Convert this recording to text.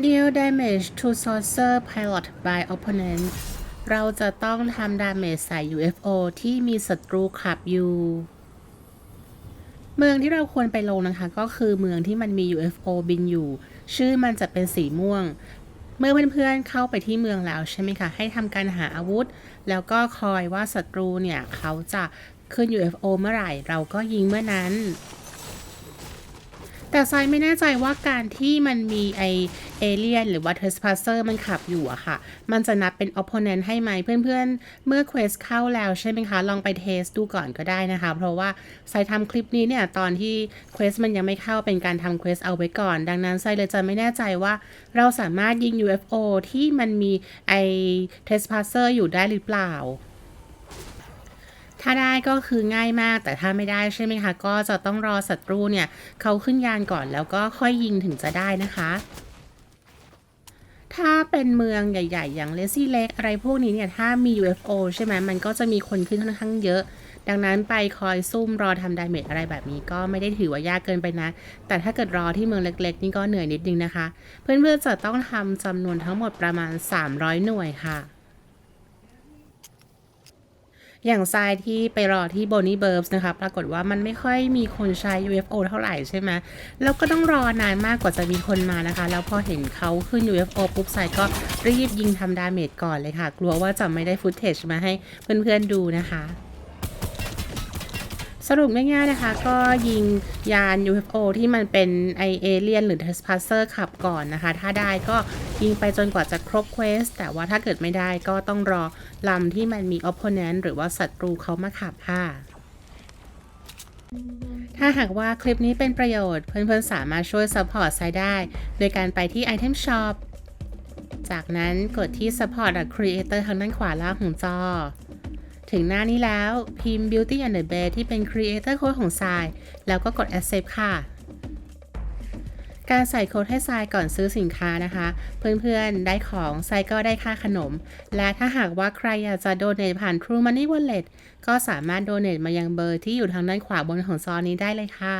Deal damage to saucer pilot by opponent เราจะต้องทำดาเมจใส่ UFO ที่มีศัตรูขับอยู่ เมืองที่เราควรไปลงนะคะ ก็คือเมืองที่มันมี UFO บินอยู่ ชื่อมันจะเป็นสีม่วง เมื่อเพื่อนๆเข้าไปที่เมืองแล้วใช่ไหมคะ ให้ทำการหาอาวุธ แล้วก็คอยว่าศัตรูเนี่ย เขาจะขึ้น UFO เมื่อไหร่ เราก็ยิงเมื่อนั้น แต่ทรายไม่แน่ใจว่าการที่มันมีไอเอเลียนหรือว่า Trespasser มันขับอยู่อะค่ะ มันจะนับเป็น opponent ให้ไหมเพื่อนๆ เมื่อ quest เข้าแล้วใช่ไหมคะ ลองไปเทสดูก่อนก็ได้นะคะ เพราะว่าทรายทำคลิปนี้เนี่ยตอนที่ quest มันยังไม่เข้าเป็นการทำ quest เอาไว้ก่อน ดังนั้นทรายเลยจะไม่แน่ใจว่าเราสามารถยิง UFO ที่มันมีไอ Trespasser อยู่ได้หรือเปล่า ถ้าได้ก็คือง่ายมาก แต่ถ้าไม่ได้ใช่ไหมคะ ก็จะต้องรอศัตรูเนี่ยเขาขึ้นยานก่อนแล้วก็ค่อยยิงถึงจะได้นะคะถ้าเป็นเมืองใหญ่ ๆ อย่างเลซี่เล็กอะไรพวกนี้เนี่ย ถ้ามี UFO ใช่ไหมมันก็จะมีคนขึ้นค่อนข้างเยอะ ดังนั้นไปคอยซุ่มรอทำดาเมจอะไรแบบนี้ก็ไม่ได้ถือว่ายากเกินไปนะ แต่ถ้าเกิดรอที่เมืองเล็ก ๆ นี่ก็เหนื่อยนิดนึงนะคะ เพื่อนๆจะต้องทำจำนวนทั้งหมดประมาณ 300 หน่วยค่ะ อย่างทรายที่ไปรอที่โบนี่เบิร์บนะคะ ปรากฏว่ามันไม่ค่อยมีคนใช้ UFO เท่าไหร่ใช่ไหมแล้วก็ต้องรอนานมากกว่าจะมีคนมานะคะ แล้วพอเห็นเขาขึ้น UFO ปุ๊บทรายก็รีบยิงทำดาเมจก่อนเลยค่ะ กลัวว่าจะไม่ได้ฟุตเทจมาให้เพื่อนๆดูนะคะ สรุปง่ายๆนะคะ ก็ยิงยาน UFO ที่มันเป็นไอเอเลียนหรือ Trespasser ขับก่อนนะคะ ถ้าได้ก็ยิงไปจนกว่าจะครบเควสแต่ว่าถ้าเกิดไม่ได้ก็ต้องรอลำที่มันมี opponent หรือว่าศัตรูเขามาขับค่ะถ้าหากว่าคลิปนี้เป็นประโยชน์ เพื่อนๆ สามารถช่วย support ไซได้ โดยการไปที่ Item Shop จากนั้นกดที่ Support a Creator ทางด้านขวาล่างของจอ ถึงหน้านี้แล้วพิมพ์ Beauty and the Bear ที่เป็น Creator Code ของทราย แล้วก็กด Accept ค่ะ การใส่โค้ดให้ทรายก่อนซื้อสินค้านะคะ เพื่อนๆ ได้ของทรายก็ได้ค่าขนม และถ้าหากว่าใครอยากจะโดเนทผ่าน True Money Wallet ก็สามารถโดเนทมายังเบอร์ที่อยู่ทางด้านขวาบนของซอนี้ได้เลยค่ะ